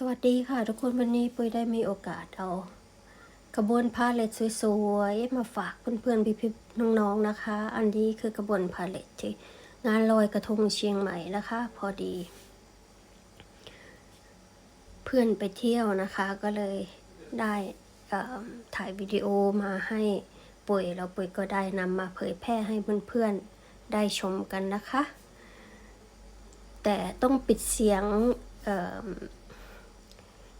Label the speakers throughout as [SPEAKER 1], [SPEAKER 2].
[SPEAKER 1] สวัสดีค่ะทุกคนวันนี้ปุ้ยได้มีโอกาสเอากระบวนพาเลทสวยๆ มาฝากเพื่อนๆพี่ๆน้องๆนะคะ อันนี้คือกระบวนพาเลทที่งานลอยกระทงเชียงใหม่นะคะ พอดี เพื่อนไปเที่ยวนะคะก็เลยได้ถ่ายวิดีโอมาให้ปุ้ยแล้วปุ้ยก็ได้นำมาเผยแพร่ให้เพื่อนๆได้ชมกันนะคะ แต่ต้องปิดเสียงเอ่อ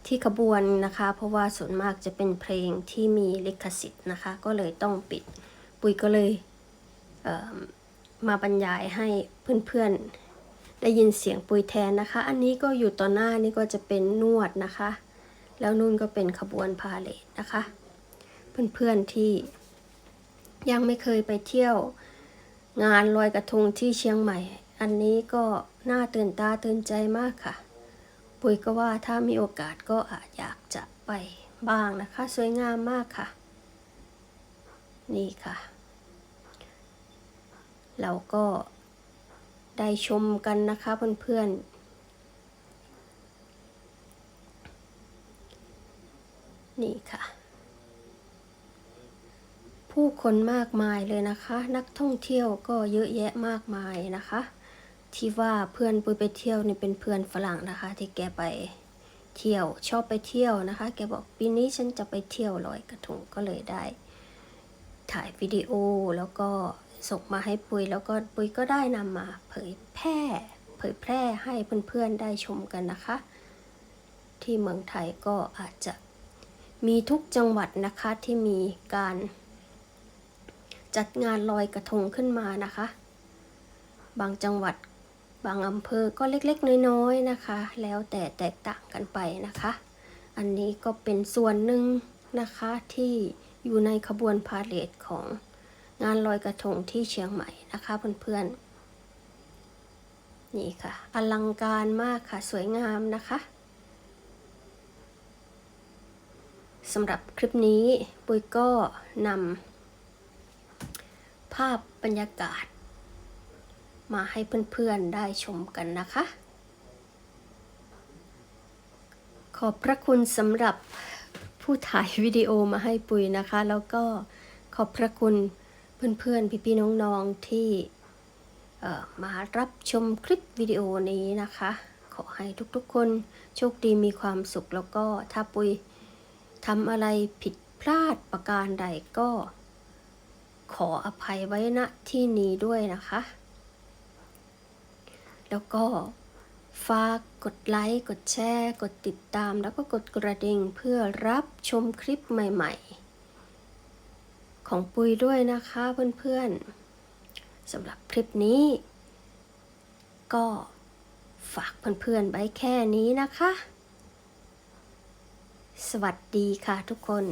[SPEAKER 1] ที่ขบวนนะคะ เพราะว่าส่วนมากจะเป็นเพลงที่มีลิขสิทธิ์นะคะ ก็เลยต้องปิดปุยก็เลยเมาบรรยายให้เพื่อนๆ ได้ยินเสียงปุยแทนนะคะ อันนี้ก็อยู่ต่อหน้านี่ก็จะเป็นนวดนะคะ แล้วนู่นก็เป็นขบวนพาเลทนะคะ เพื่อนๆที่ยังไม่เคยไปเที่ยวงานลอยกระทงที่เชียงใหม่ อันนี้ก็น่าตื่นตาตื่นใจมากค่ะ ปุ้ยก็ว่าถ้ามีโอกาสก็อาจอยากจะไปบ้างนะคะ สวยงามมากค่ะ นี่ค่ะ เราก็ได้ชมกันนะคะเพื่อนๆ นี่ค่ะ ผู้คนมากมายเลยนะคะ นักท่องเที่ยวก็เยอะแยะมากมายนะคะ ที่ว่าเพื่อนปุ้ยไปเที่ยวนี่เป็นเพื่อนฝรั่งนะคะ ที่แกไปเที่ยวชอบไปเที่ยวนะคะ แกบอกปีนี้ฉันจะไปเที่ยวลอยกระทงก็เลยได้ ถ่ายวิดีโอแล้วก็ส่งมาให้ปุ้ยแล้วก็ปุ้ยก็ได้นำมาเผยแพร่ เผยแพร่ให้เพื่อนๆได้ชมกันนะคะ ที่เมืองไทยก็อาจจะมีทุกจังหวัดนะคะที่มีการ จัดงานลอยกระทงขึ้นมานะคะ บางจังหวัด บางอำเภอก็เล็กๆ น้อยๆนะคะ แล้วแต่แตกต่างกันไปนะคะ อันนี้ก็เป็นส่วนหนึ่งนะคะที่อยู่ในขบวนพาเหรดของงานลอยกระทงที่เชียงใหม่นะคะเพื่อนๆ นี่ค่ะ อลังการมากค่ะสวยงามนะคะสำหรับคลิปนี้ปุ้ยก็นำภาพบรรยากาศ มาให้เพื่อนๆได้ชมกันนะคะ ขอบพระคุณสำหรับผู้ถ่ายวิดีโอมาให้ปุ๋ยนะคะ แล้วก็ขอบพระคุณเพื่อนๆ พี่ๆน้องๆที่เอ่มารับชมคลิปวิดีโอนี้นะคะ ขอให้ทุกๆ คนโชคดีมีความสุขแล้วก็ถ้าปุยทำอะไรผิดพลาดประการใดก็ขออภัยไว้ณที่นี้ด้วยนะคะ แล้วก็ฝากกดไลค์ กดแชร์ กดติดตาม แล้วก็กดกระดิ่งเพื่อรับชมคลิปใหม่ ๆ ของปุยด้วยนะคะเพื่อนๆสำหรับคลิปนี้ ก็ฝากเพื่อนๆไว้แค่นี้นะคะ สวัสดีค่ะทุกคน